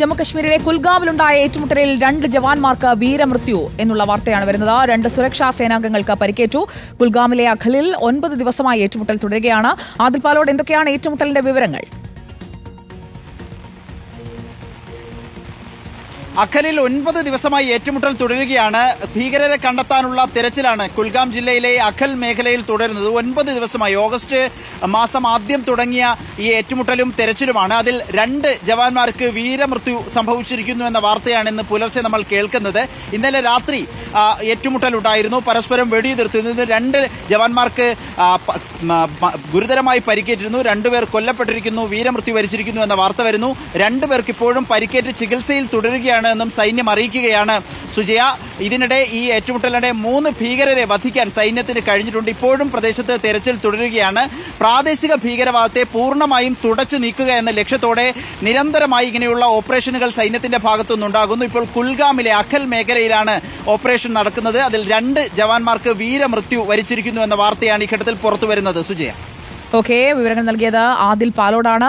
ജമ്മു കശ്മീരിലെ കുൽഗാമിലുണ്ടായ ഏറ്റുമുട്ടലിൽ രണ്ട് ജവാന്മാർക്ക് വീരമൃത്യു എന്നുള്ള വാർത്തയാണ് വരുന്നത്. രണ്ട് സുരക്ഷാ സേനാംഗങ്ങൾക്ക് പരിക്കേറ്റു. കുൽഗാമിലെ അഖലിൽ ഒൻപത് ദിവസമായി ഏറ്റുമുട്ടൽ തുടരുകയാണ്. ആദിൽ പാലോട് എന്തൊക്കെയാണ് ഏറ്റുമുട്ടലിന്റെ വിവരങ്ങൾ? അഖലിൽ ഒൻപത് ദിവസമായി ഏറ്റുമുട്ടൽ തുടരുകയാണ്. ഭീകരരെ കണ്ടെത്താനുള്ള തിരച്ചിലാണ് കുൽഗാം ജില്ലയിലെ അഖൽ മേഖലയിൽ തുടരുന്നത്. ഒൻപത് ദിവസമായി ഓഗസ്റ്റ് മാസം ആദ്യം തുടങ്ങിയ ഈ ഏറ്റുമുട്ടലും തെരച്ചിലുമാണ്. അതിൽ രണ്ട് ജവാന്മാർക്ക് വീരമൃത്യു സംഭവിച്ചിരിക്കുന്നു എന്ന വാർത്തയാണ് ഇന്ന് പുലർച്ചെ നമ്മൾ കേൾക്കുന്നത്. ഇന്നലെ രാത്രി ഏറ്റുമുട്ടലുണ്ടായിരുന്നു പരസ്പരം വെടിയുതിർത്തിരുന്നു. രണ്ട് ജവാന്മാർക്ക് ഗുരുതരമായി പരിക്കേറ്റിരുന്നു. രണ്ടുപേർ കൊല്ലപ്പെട്ടിരിക്കുന്നു വീരമൃത്യു വരിച്ചിരിക്കുന്നു എന്ന വാർത്ത വരുന്നു. രണ്ടുപേർക്ക് ഇപ്പോഴും പരിക്കേറ്റ് ചികിത്സയിൽ തുടരുകയാണ് എന്നും സൈന്യം അറിയിക്കുകയാണ്. സുജയ ഇതിനിടെ ഈ ഏറ്റുമുട്ടലിനിടെ മൂന്ന് ഭീകരരെ വധിക്കാൻ സൈന്യത്തിന് കഴിഞ്ഞിട്ടുണ്ട്. ഇപ്പോഴും പ്രദേശത്ത് തെരച്ചിൽ തുടരുകയാണ്. പ്രാദേശിക ഭീകരവാദത്തെ പൂർണമായും തുടച്ചു നീക്കുക എന്ന ലക്ഷ്യത്തോടെ നിരന്തരമായി ഇങ്ങനെയുള്ള ഓപ്പറേഷനുകൾ സൈന്യത്തിന്റെ ഭാഗത്തുനിന്നുണ്ടാകുന്നു ഇപ്പോൾ കുൽഗാമിലെ അഖൽ മേഖലയിലാണ് ഓപ്പറേഷൻ നടക്കുന്നത്. അതിൽ രണ്ട് ജവാന്മാർക്ക് വീരമൃത്യു വരിച്ചിരിക്കുന്നു എന്ന വാർത്തയാണ് ഈ ഘട്ടത്തിൽ പുറത്തുവരുന്നത്. സുജയ. ഓക്കെ വിവരങ്ങൾ നൽകിയത് ആദിൽ പാലോടാണ്.